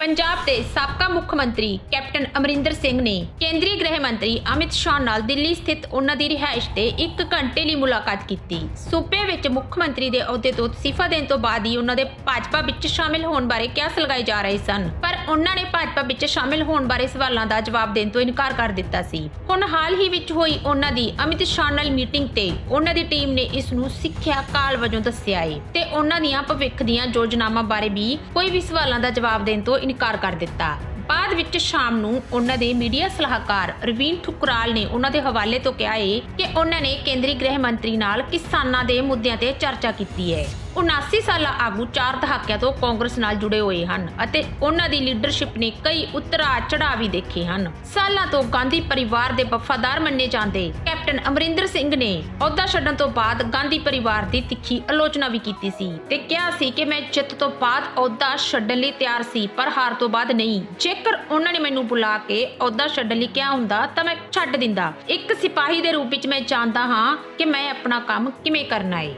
ਪੰਜਾਬ ਦੇ ਸਾਬਕਾ ਮੁੱਖ ਮੰਤਰੀ ਕੈਪਟਨ ਅਮਰਿੰਦਰ ਸਿੰਘ ਨੇ ਕੇਂਦਰੀ ਗ੍ਰਹਿ ਮੰਤਰੀ ਅਮਿਤ ਸ਼ਾਹ ਨਾਲ ਦਿੱਲੀ ਸਥਿਤ ਉਹਨਾਂ ਦੀ ਰਿਹਾਇਸ਼ ਤੇ 1 ਘੰਟੇ ਲਈ ਮੁਲਾਕਾਤ ਕੀਤੀ। ਸੂਬੇ ਵਿੱਚ ਮੁੱਖ ਮੰਤਰੀ ਦੇ ਅਹੁਦੇ ਤੋਂ ਅਸਤੀਫਾ ਦੇਣ ਤੋਂ ਬਾਅਦ ਹੀ ਉਹਨਾਂ ਦੇ ਭਾਜਪਾ ਵਿੱਚ ਸ਼ਾਮਿਲ ਹੋਣ ਬਾਰੇ ਕਿਆਸ ਲਗਾਏ ਜਾ ਰਹੇ ਸਨ। ਪਰ ਉਹਨਾਂ ਨੇ ਭਾਜਪਾ ਵਿੱਚ ਸ਼ਾਮਿਲ ਹੋਣ ਬਾਰੇ ਸਵਾਲਾਂ ਦਾ ਜਵਾਬ ਦੇਣ ਤੋਂ ਇਨਕਾਰ ਕਰ ਦਿੱਤਾ ਸੀ। ਹੁਣ ਹਾਲ ਹੀ ਵਿੱਚ ਹੋਈ ਉਹਨਾਂ ਦੀ ਅਮਿਤ ਸ਼ਾਹ ਨਾਲ ਮੀਟਿੰਗ ਤੇ ਉਹਨਾਂ ਦੀ ਟੀਮ ਨੇ ਇਸ ਨੂੰ ਸਿੱਖਿਆ ਕਾਲ ਵਜੋਂ ਦੱਸਿਆ ਏ ਤੇ ਉਹਨਾਂ ਦੀਆਂ ਭਵਿੱਖ ਦੀਆਂ ਯੋਜਨਾਵਾਂ ਬਾਰੇ ਵੀ ਕੋਈ ਵੀ ਸਵਾਲਾਂ ਦਾ ਜਵਾਬ ਦੇਣ ਤੋਂ ਇਨਕਾਰ ਕਰ ਦਿੱਤਾ। ਬਾਅਦ ਵਿੱਚ ਸ਼ਾਮ ਨੂੰ ਉਹਨਾਂ ਦੇ ਮੀਡੀਆ ਸਲਾਹਕਾਰ ਰਵੀਨ ਠੁਕਰਾਲ ਨੇ ਉਹਨਾਂ ਦੇ ਹਵਾਲੇ ਤੋਂ ਕਿਹਾ ਏ ਕਿ ਉਹਨਾਂ ਨੇ ਕੇਂਦਰੀ ਗ੍ਰਹਿ ਮੰਤਰੀ ਨਾਲ ਕਿਸਾਨਾਂ ਦੇ ਮੁੱਦਿਆਂ ਤੇ ਚਰਚਾ ਕੀਤੀ ਹੈ 79 ਸਾਲਾ ਆਗੂ ਚਾਰ ਦਹਾਕਿਆਂ ਤੋਂ ਕਾਂਗਰਸ ਨਾਲ ਜੁੜੇ ਹੋਏ ਹਨ ਅਤੇ ਉਹਨਾਂ ਦੀ ਲੀਡਰਸ਼ਿਪ ਨੇ ਕਈ ਉਤਰਾ ਚੜਾਅ ਵੀ ਦੇਖੇ ਹਨ। ਸਾਲਾਂ ਤੋਂ ਗਾਂਧੀ ਪਰਿਵਾਰ ਦੇ ਵਫਾਦਾਰ ਮੰਨੇ ਜਾਂਦੇ ਕੈਪਟਨ ਅਮਰਿੰਦਰ ਸਿੰਘ ਨੇ ਅਹੁਦਾ ਛੱਡਣ ਤੋਂ ਬਾਅਦ ਗਾਂਧੀ ਪਰਿਵਾਰ ਦੀ ਤਿੱਖੀ ਆਲੋਚਨਾ ਵੀ ਕੀਤੀ ਸੀ ਤੇ ਕਿਹਾ ਸੀ ਕਿ ਮੈਂ ਜਿੱਤ ਤੋਂ ਬਾਅਦ ਅਹੁਦਾ ਛੱਡਣ ਲਈ ਤਿਆਰ ਸੀ, ਪਰ ਹਾਰ ਤੋਂ ਬਾਅਦ ਨਹੀਂ। ਜੇਕਰ ਉਹਨਾਂ ਨੇ ਮੈਨੂੰ ਬੁਲਾ ਕੇ ਅਹੁਦਾ ਛੱਡਣ ਲਈ ਕਿਹਾ ਹੁੰਦਾ ਤਾਂ ਮੈਂ ਛੱਡ ਦਿੰਦਾ। ਇੱਕ ਸਿਪਾਹੀ ਦੇ ਰੂਪ ਵਿੱਚ ਮੈਂ ਜਾਣਦਾ ਹਾਂ ਕਿ ਮੈਂ ਆਪਣਾ ਕੰਮ ਕਿਵੇਂ ਕਰਨਾ ਹੈ